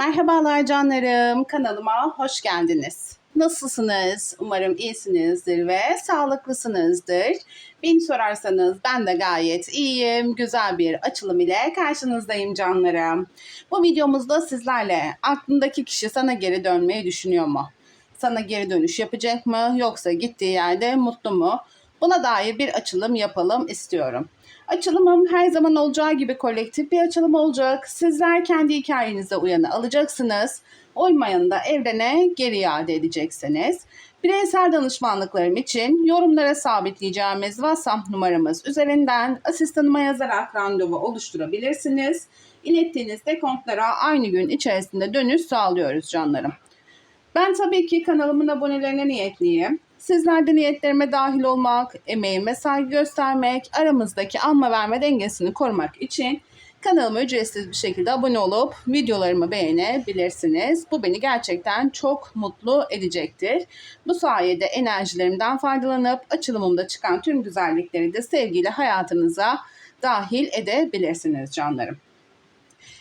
Merhabalar canlarım, kanalıma hoş geldiniz. Nasılsınız? Umarım iyisinizdir ve sağlıklısınızdır. Beni sorarsanız ben de gayet iyiyim. Güzel bir açılım ile karşınızdayım canlarım. Bu videomuzda sizlerle aklındaki kişi sana geri dönmeyi düşünüyor mu? Sana geri dönüş yapacak mı? Yoksa gittiği yerde mutlu mu? Buna dair bir açılım yapalım istiyorum. Açılımım her zaman olacağı gibi kolektif bir açılım olacak. Sizler kendi hikayenize uyanı alacaksınız. Uymayanı da evrene geri iade edeceksiniz. Bireysel danışmanlıklarım için yorumlara sabitleyeceğimiz WhatsApp numaramız üzerinden asistanıma yazarak randevu oluşturabilirsiniz. İlettiğiniz dekontlara aynı gün içerisinde dönüş sağlıyoruz canlarım. Ben tabii ki kanalımın abonelerine niyetliyim. Sizler de niyetlerime dahil olmak, emeğime saygı göstermek, aramızdaki alma verme dengesini korumak için kanalıma ücretsiz bir şekilde abone olup videolarımı beğenebilirsiniz. Bu beni gerçekten çok mutlu edecektir. Bu sayede enerjilerimden faydalanıp açılımımda çıkan tüm güzellikleri de sevgiyle hayatınıza dahil edebilirsiniz canlarım.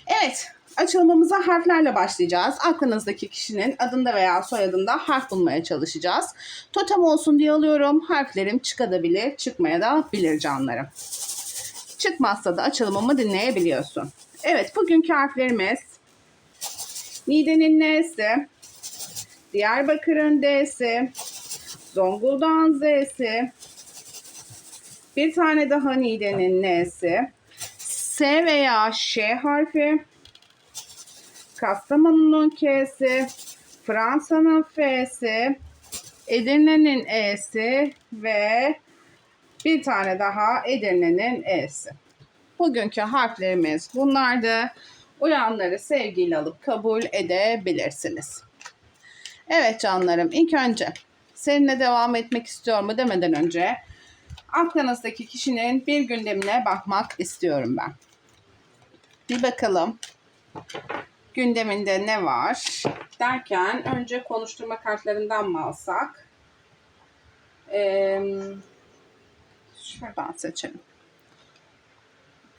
Evet, açılımımıza harflerle başlayacağız. Aklınızdaki kişinin adında veya soyadında harf bulmaya çalışacağız. Totem olsun diye alıyorum. Harflerim çıkabilir, çıkmaya da bilir canlarım. Çıkmazsa da açılımımı dinleyebiliyorsun. Evet, bugünkü harflerimiz Niğde'nin N'si, Diyarbakır'ın D'si, Zonguldak'ın Z'si, bir tane daha Niğde'nin N'si, S veya Ş harfi, Kastamonu'nun K'si, Fransa'nın F'si, Edirne'nin E'si ve bir tane daha Edirne'nin E'si. Bugünkü harflerimiz bunlardı. Uyanları sevgiyle alıp kabul edebilirsiniz. Evet canlarım ilk önce seninle devam etmek istiyor mu demeden önce aklınızdaki kişinin bir gündemine bakmak istiyorum ben. Bir bakalım gündeminde ne var derken önce konuşturma kartlarından mı alsak? Ee, şuradan seçelim.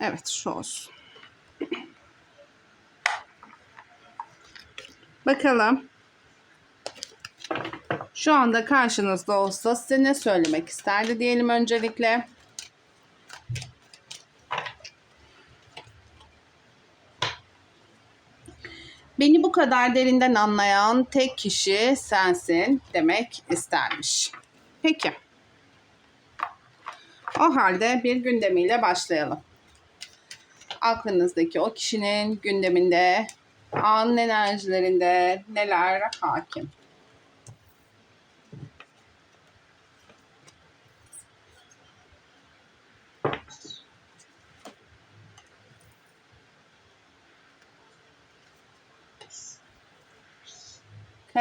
Evet şu olsun. Bakalım. Şu anda karşınızda olsa size ne söylemek isterdi diyelim öncelikle. Kadar derinden anlayan tek kişi sensin demek istermiş. Peki. O halde bir gündemiyle başlayalım. Aklınızdaki o kişinin gündeminde, anın enerjilerinde neler hakim?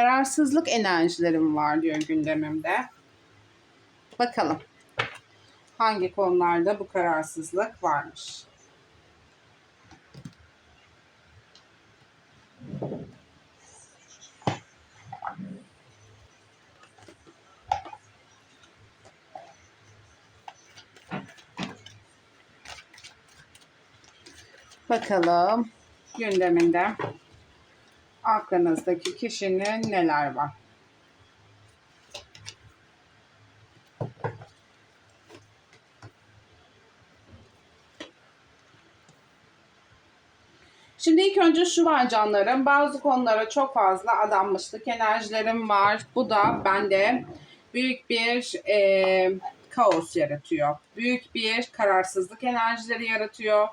Kararsızlık enerjilerim var diyor gündemimde. Bakalım. Hangi konularda bu kararsızlık varmış? Bakalım gündeminde aklınızdaki kişinin neler var? Şimdi ilk önce şu var canlarım. Bazı konulara çok fazla adanmışlık enerjilerim var. Bu da bende büyük bir e, kaos yaratıyor. Büyük bir kararsızlık enerjileri yaratıyor.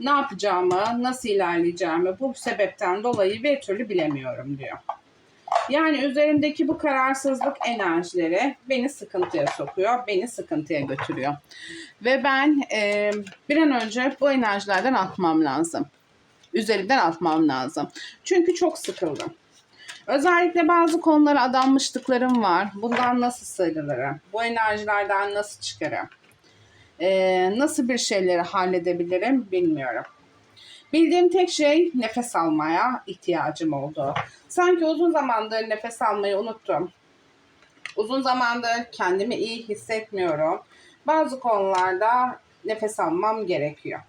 Ne yapacağımı, nasıl ilerleyeceğimi bu sebepten dolayı bir türlü bilemiyorum diyor. Yani üzerimdeki bu kararsızlık enerjileri beni sıkıntıya sokuyor, beni sıkıntıya götürüyor. Ve ben e, bir an önce bu enerjilerden atmam lazım üzerimden atmam lazım. Çünkü çok sıkıldım. Özellikle bazı konulara adanmışlıklarım var. Bundan nasıl sıyrılırım? Bu enerjilerden nasıl çıkarım? Ee, nasıl bir şeyleri halledebilirim bilmiyorum. Bildiğim tek şey nefes almaya ihtiyacım oldu. Sanki uzun zamandır nefes almayı unuttum. Uzun zamandır kendimi iyi hissetmiyorum. Bazı konularda nefes almam gerekiyor.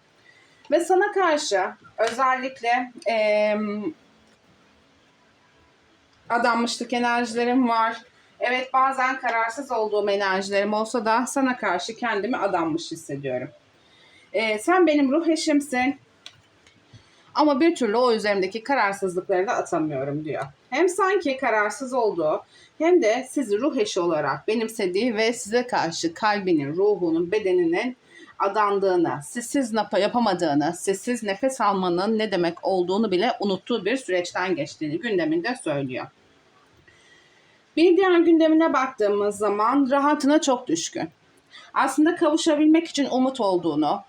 Ve sana karşı özellikle e, adanmışlık enerjilerim var. Evet bazen kararsız olduğum enerjilerim olsa da sana karşı kendimi adanmış hissediyorum. Ee, sen benim ruh eşimsin. Ama bir türlü o üzerimdeki kararsızlıkları da atamıyorum diyor. Hem sanki kararsız olduğu hem de sizi ruh eşi olarak benimsediği ve size karşı kalbinin, ruhunun, bedeninin adandığını, napa- yapamadığını, sizsiz nefes almanın ne demek olduğunu bile unuttuğu bir süreçten geçtiğini gündeminde söylüyor. Bir diğer gündemine baktığımız zaman rahatına çok düşkün. Aslında kavuşabilmek için umut olduğunu,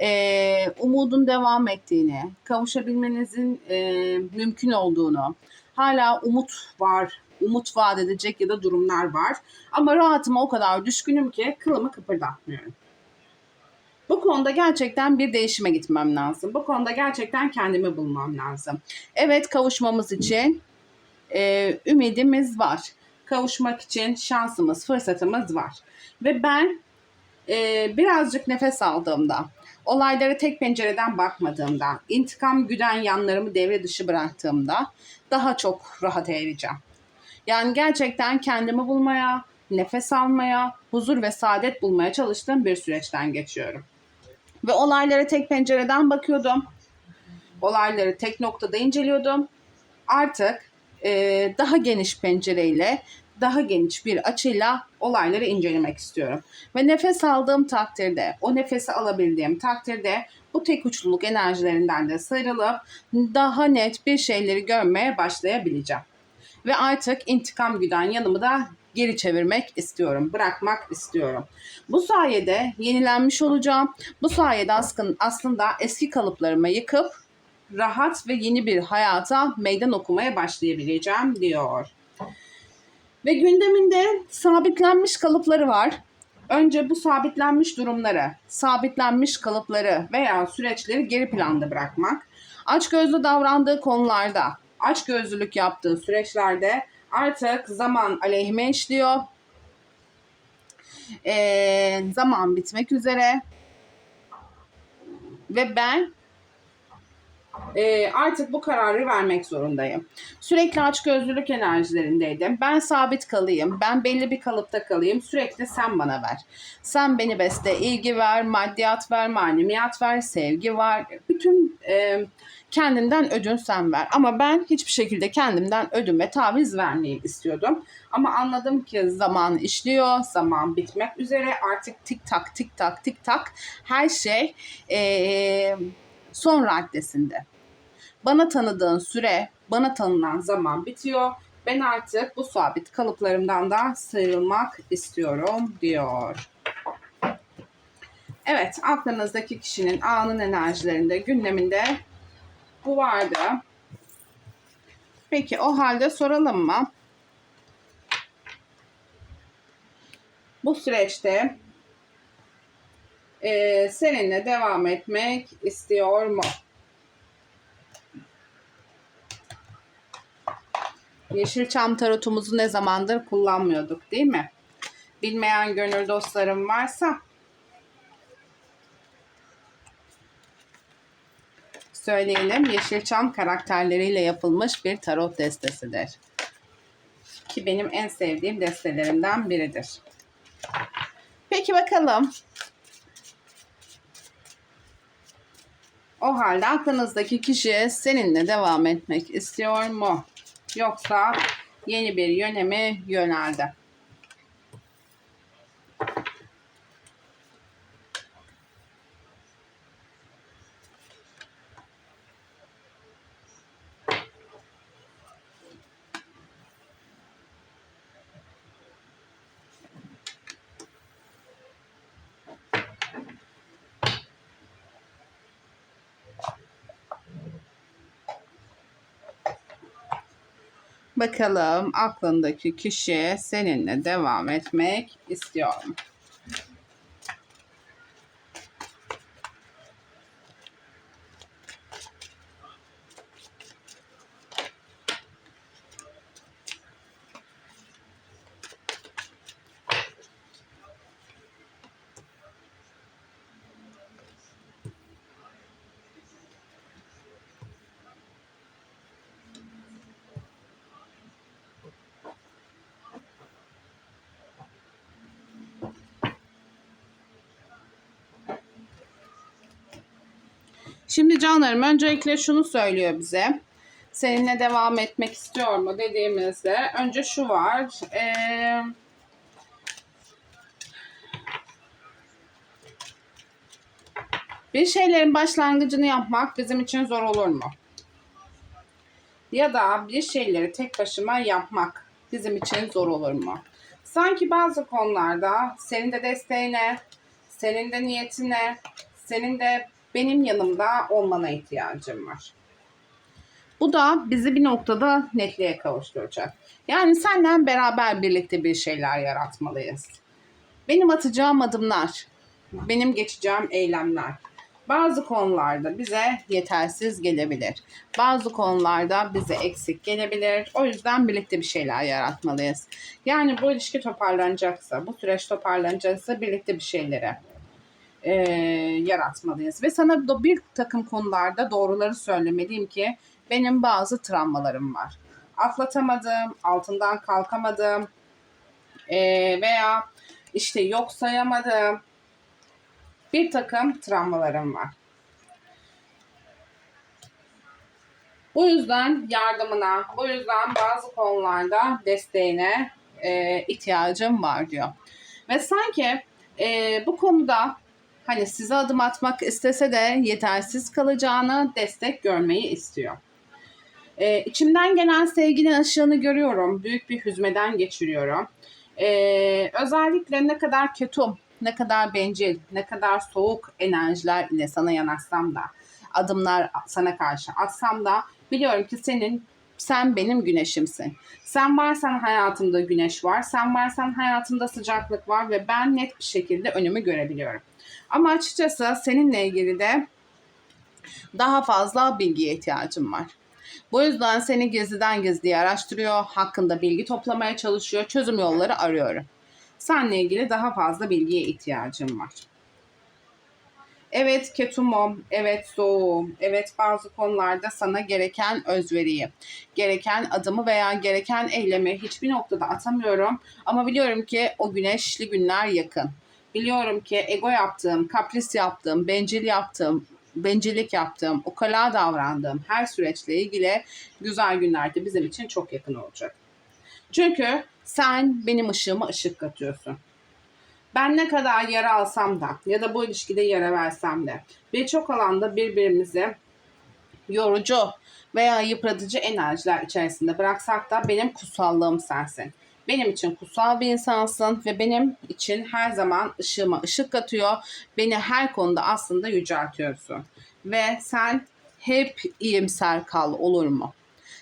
e, umudun devam ettiğini, kavuşabilmenizin e, mümkün olduğunu, hala umut var, umut vaat edecek ya da durumlar var. Ama rahatıma o kadar düşkünüm ki kılımı kıpırdatmıyorum. Bu konuda gerçekten bir değişime gitmem lazım. Bu konuda gerçekten kendimi bulmam lazım. Evet kavuşmamız için e, ümidimiz var. Kavuşmak için şansımız, fırsatımız var. Ve ben e, birazcık nefes aldığımda, olaylara tek pencereden bakmadığımda, intikam güden yanlarımı devre dışı bıraktığımda daha çok rahat ereceğim. Yani gerçekten kendimi bulmaya, nefes almaya, huzur ve saadet bulmaya çalıştığım bir süreçten geçiyorum. Ve olaylara tek pencereden bakıyordum. Olayları tek noktada inceliyordum. Artık e, daha geniş pencereyle, daha geniş bir açıyla olayları incelemek istiyorum. Ve nefes aldığım takdirde, o nefesi alabildiğim takdirde bu tek uçluluk enerjilerinden de sıyrılıp daha net bir şeyleri görmeye başlayabileceğim. Ve artık intikam güden yanımı da geri çevirmek istiyorum, bırakmak istiyorum. Bu sayede yenilenmiş olacağım. Bu sayede aslında, eski kalıplarımı yıkıp rahat ve yeni bir hayata meydan okumaya başlayabileceğim diyor. Ve gündeminde sabitlenmiş kalıpları var. Önce bu sabitlenmiş durumları, sabitlenmiş kalıpları veya süreçleri geri planda bırakmak. Açgözlü davrandığı konularda, açgözlülük yaptığı süreçlerde artık zaman aleyhime işliyor. Ee, zaman bitmek üzere. Ve ben e, artık bu kararı vermek zorundayım. Sürekli açgözlülük enerjilerindeydim. Ben sabit kalayım. Ben belli bir kalıpta kalayım. Sürekli sen bana ver. Sen beni besle. ilgi ver, maddiyat ver, maneviyat ver, sevgi var. Bütün e, kendinden ödün sen ver. Ama ben hiçbir şekilde kendimden ödün ve taviz vermeyi istiyordum. Ama anladım ki zaman işliyor, zaman bitmek üzere. Artık tik tak tik tak tik tak her şey e, son raddesinde. Bana tanıdığın süre, bana tanınan zaman bitiyor. Ben artık bu sabit kalıplarımdan da sıyrılmak istiyorum diyor. Evet, aklınızdaki kişinin anın enerjilerinde, gündeminde bu vardı. Peki o halde soralım mı? Bu süreçte e, seninle devam etmek istiyor mu? Yeşilçam tarotumuzu ne zamandır kullanmıyorduk değil mi? Bilmeyen gönül dostlarım varsa söyleyelim. Yeşilçam karakterleriyle yapılmış bir tarot destesidir. Ki benim en sevdiğim destelerimden biridir. Peki bakalım. O halde aklınızdaki kişi seninle devam etmek istiyor mu? Yoksa yeni bir yönemi yöneldi. Bakalım aklındaki kişi seninle devam etmek istiyor mu? Şimdi canlarım öncelikle şunu söylüyor bize. Seninle devam etmek istiyor mu dediğimizde önce şu var. Ee, bir şeylerin başlangıcını yapmak bizim için zor olur mu? Ya da bir şeyleri tek başıma yapmak bizim için zor olur mu? Sanki bazı konularda senin de desteğine, senin de niyetine, senin de benim yanımda olmana ihtiyacım var. Bu da bizi bir noktada netliğe kavuşturacak. Yani senden beraber birlikte bir şeyler yaratmalıyız. Benim atacağım adımlar, benim geçeceğim eylemler bazı konularda bize yetersiz gelebilir. Bazı konularda bize eksik gelebilir. O yüzden birlikte bir şeyler yaratmalıyız. Yani bu ilişki toparlanacaksa, bu süreç toparlanacaksa birlikte bir şeyleri e, yaratmalıyız. Ve sana da bir takım konularda doğruları söylemeliyim ki benim bazı travmalarım var. Atlatamadım, altından kalkamadım e, veya işte yok sayamadım bir takım travmalarım var. Bu yüzden yardımına, bu yüzden bazı konularda desteğine e, ihtiyacım var diyor. Ve sanki e, bu konuda hani size adım atmak istese de yetersiz kalacağını destek görmeyi istiyor. E, içimden gelen sevginin ışığını görüyorum. Büyük bir hüzmeden geçiriyorum. E, özellikle ne kadar ketum, ne kadar bencil, ne kadar soğuk enerjiler ile sana yanaşsam da, adımlar sana karşı atsam da biliyorum ki senin sen benim güneşimsin. Sen varsan hayatımda güneş var. Sen varsan hayatımda sıcaklık var ve ben net bir şekilde önümü görebiliyorum. Ama açıkçası seninle ilgili de daha fazla bilgiye ihtiyacım var. Bu yüzden seni gizliden gizliye araştırıyor, hakkında bilgi toplamaya çalışıyor, çözüm yolları arıyorum. Seninle ilgili daha fazla bilgiye ihtiyacım var. Evet ketumum, evet soğuğum, evet bazı konularda sana gereken özveriyi, gereken adımı veya gereken eylemi hiçbir noktada atamıyorum. Ama biliyorum ki o güneşli günler yakın. Biliyorum ki ego yaptığım, kapris yaptığım, bencil yaptığım, bencillik yaptığım, ukala davrandığım her süreçle ilgili güzel günlerde bizim için çok yakın olacak. Çünkü sen benim ışığıma ışık katıyorsun. Ben ne kadar yara alsam da ya da bu ilişkide yara versem de birçok alanda birbirimizi yorucu veya yıpratıcı enerjiler içerisinde bıraksak da benim kutsallığım sensin. Benim için kutsal bir insansın ve benim için her zaman ışığıma ışık katıyor. Beni her konuda aslında yüceltiyorsun. Ve sen hep iyimser kal olur mu?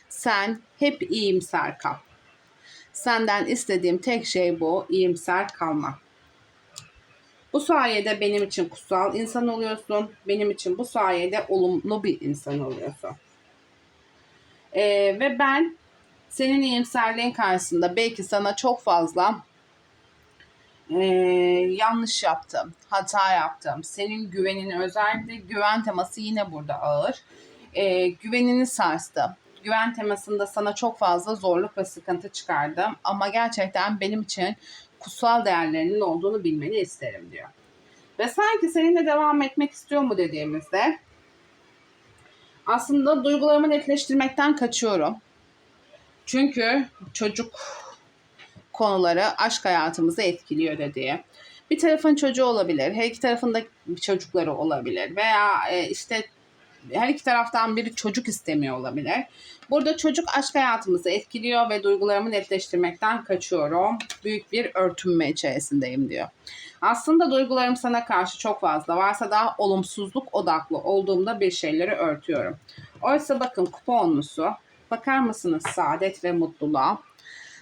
Sen hep iyimser kal. Senden istediğim tek şey bu, iyimser kalmak. Bu sayede benim için kutsal insan oluyorsun. Benim için bu sayede olumlu bir insan oluyorsun. Ee, ve ben senin iyimserliğin karşısında belki sana çok fazla e, yanlış yaptım, hata yaptım. Senin güvenini özellikle güven teması yine burada ağır. E, güvenini sarstı güven temasında sana çok fazla zorluk ve sıkıntı çıkardım. Ama gerçekten benim için kutsal değerlerinin olduğunu bilmeni isterim diyor. Ve sanki seninle devam etmek istiyor mu dediğimizde aslında duygularımı netleştirmekten kaçıyorum. Çünkü çocuk konuları aşk hayatımızı etkiliyor dediği. Bir tarafın çocuğu olabilir, her iki tarafında çocukları olabilir veya e, işte her iki taraftan biri çocuk istemiyor olabilir. Burada çocuk aşk hayatımızı etkiliyor ve duygularımı netleştirmekten kaçıyorum. Büyük bir örtünme içerisindeyim diyor. Aslında duygularım sana karşı çok fazla varsa da olumsuzluk odaklı olduğumda bir şeyleri örtüyorum. Oysa bakın kuponlusu bakar mısınız saadet ve mutluluğa?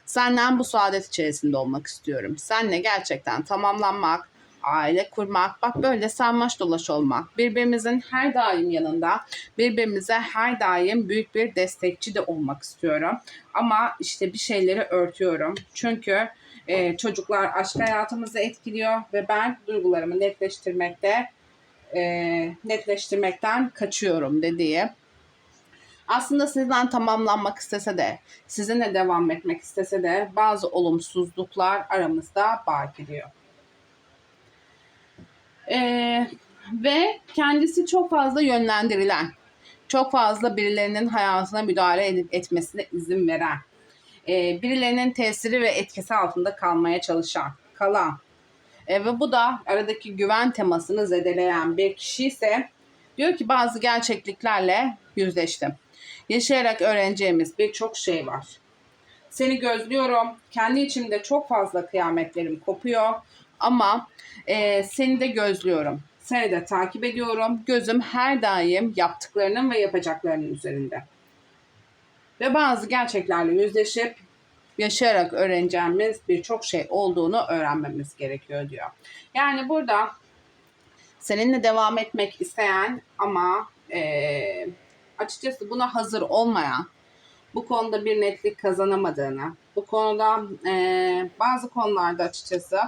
Senden bu saadet içerisinde olmak istiyorum. Seninle gerçekten tamamlanmak, aile kurmak, bak böyle sarmaş dolaş olmak, birbirimizin her daim yanında, birbirimize her daim büyük bir destekçi de olmak istiyorum. Ama işte bir şeyleri örtüyorum. Çünkü e, çocuklar aşk hayatımızı etkiliyor ve ben duygularımı netleştirmekte e, netleştirmekten kaçıyorum dediği. Aslında sizden tamamlanmak istese de, sizinle devam etmek istese de bazı olumsuzluklar aramızda baki diyor. Ee, ve kendisi çok fazla yönlendirilen, çok fazla birilerinin hayatına müdahale edip etmesine izin veren, e, birilerinin tesiri ve etkisi altında kalmaya çalışan, kalan e, ve bu da aradaki güven temasını zedeleyen bir kişi ise diyor ki bazı gerçekliklerle yüzleştim. Yaşayarak öğreneceğimiz birçok şey var. Seni gözlüyorum. Kendi içimde çok fazla kıyametlerim kopuyor. Ama e, seni de gözlüyorum. Seni de takip ediyorum. Gözüm her daim yaptıklarının ve yapacaklarının üzerinde. Ve bazı gerçeklerle yüzleşip yaşayarak öğreneceğimiz birçok şey olduğunu öğrenmemiz gerekiyor diyor. Yani burada seninle devam etmek isteyen ama e, açıkçası buna hazır olmayan, bu konuda bir netlik kazanamadığını, bu konuda e, bazı konularda açıkçası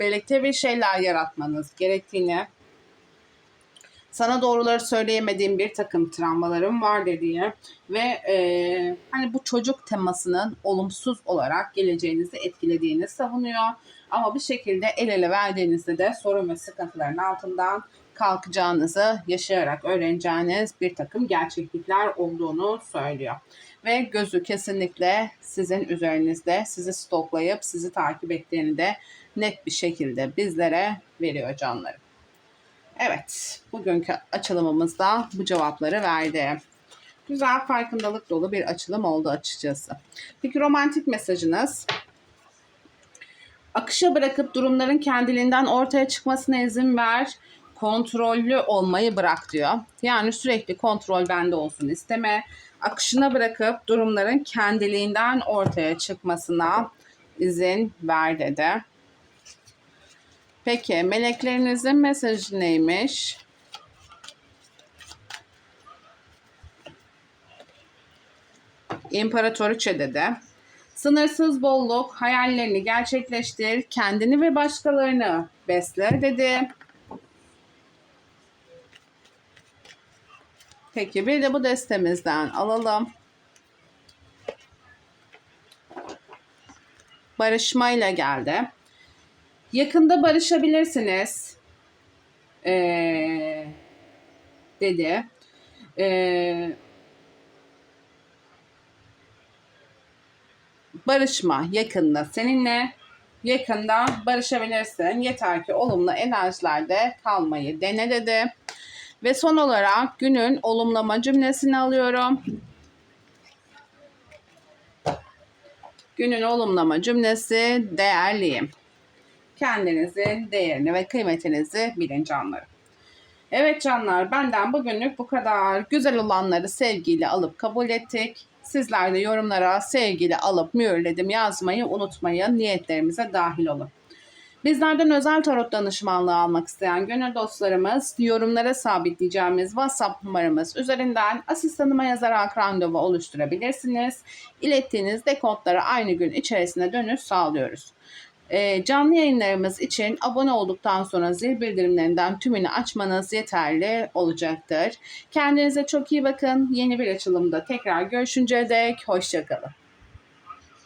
birlikte bir şeyler yaratmanız gerektiğini, sana doğruları söyleyemediğim bir takım travmalarım var dediği ve e, hani bu çocuk temasının olumsuz olarak geleceğinizi etkilediğini savunuyor. Ama bir şekilde el ele verdiğinizde de sorun ve sıkıntıların altından kalkacağınızı yaşayarak öğreneceğiniz bir takım gerçeklikler olduğunu söylüyor. Ve gözü kesinlikle sizin üzerinizde sizi stoklayıp sizi takip ettiğini de net bir şekilde bizlere veriyor canlarım. Evet, bugünkü açılımımızda bu cevapları verdi. Güzel farkındalık dolu bir açılım oldu açıkçası. Peki romantik mesajınız? Akışa bırakıp durumların kendiliğinden ortaya çıkmasına izin ver. Kontrollü olmayı bırak diyor. Yani sürekli kontrol bende olsun isteme. Akışına bırakıp durumların kendiliğinden ortaya çıkmasına izin ver dedi. Peki meleklerinizin mesajı neymiş? İmparatoriçe dedi. Sınırsız bolluk, hayallerini gerçekleştir, kendini ve başkalarını besle dedi. Peki bir de bu destemizden alalım. Barışmayla geldi. Yakında barışabilirsiniz. Ee, dedi. Ee, barışma yakında seninle yakında barışabilirsin. Yeter ki olumlu enerjilerde kalmayı dene dedi. Ve son olarak günün olumlama cümlesini alıyorum. Günün olumlama cümlesi değerliyim. Kendinizin değerini ve kıymetinizi bilin canlarım. Evet canlar benden bugünlük bu kadar. Güzel olanları sevgiyle alıp kabul ettik. Sizler de yorumlara sevgiyle alıp mühürledim yazmayı unutmayın. Niyetlerimize dahil olun. Bizlerden özel tarot danışmanlığı almak isteyen gönül dostlarımız yorumlara sabitleyeceğimiz WhatsApp numaramız üzerinden asistanıma yazarak randevu oluşturabilirsiniz. İlettiğiniz dekodlara aynı gün içerisinde dönüş sağlıyoruz. E, canlı yayınlarımız için abone olduktan sonra zil bildirimlerinden tümünü açmanız yeterli olacaktır. Kendinize çok iyi bakın. Yeni bir açılımda tekrar görüşünceye dek hoşçakalın.